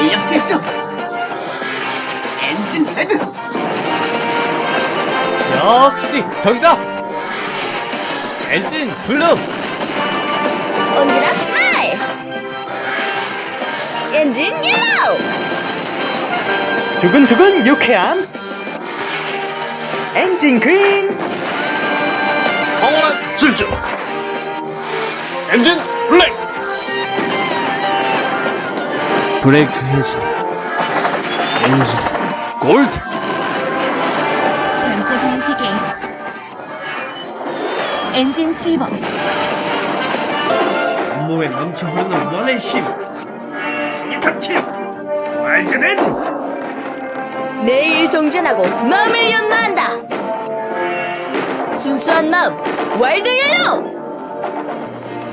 인력 질주 엔진 레드 역시 정답! 엔진 블루! 언제나 스마일! 엔진 옐로우! 두근두근 유쾌함 엔진 그린 황홀한 질주 엔진 블랙 브레이크 해지. 엔진. 골드. 반짝이는 세계. 엔진 실버. 몸에 넘쳐 흐르는 너의 힘. 강력한 체력. 말드는 내일 정진하고 마음을 연마한다! 순수한 마음, 와일드 옐로우!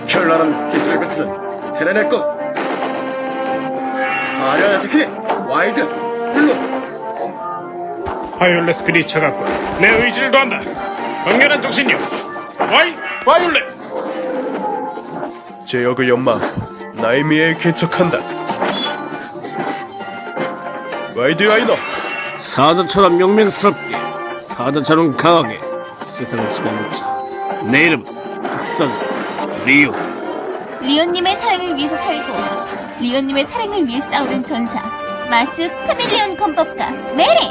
현란한 기술을 갖추는 테레네 것 화려한 특히 와이드 블루 바이올렛 스피릿 차갑고 내 의지를 도한다. 강렬한 정신력. 와이 바이올렛. 제역의 연마 나의 미에 개척한다. 와이드 아이너. 사자처럼 명명스럽게 사자처럼 강하게 세상을 지배하는 자내 이름은 흑사자 리오. 리온님의 사랑을 위해서 살고 리온님의 사랑을 위해 싸우는 전사 마스 카멜리온 검법가 메리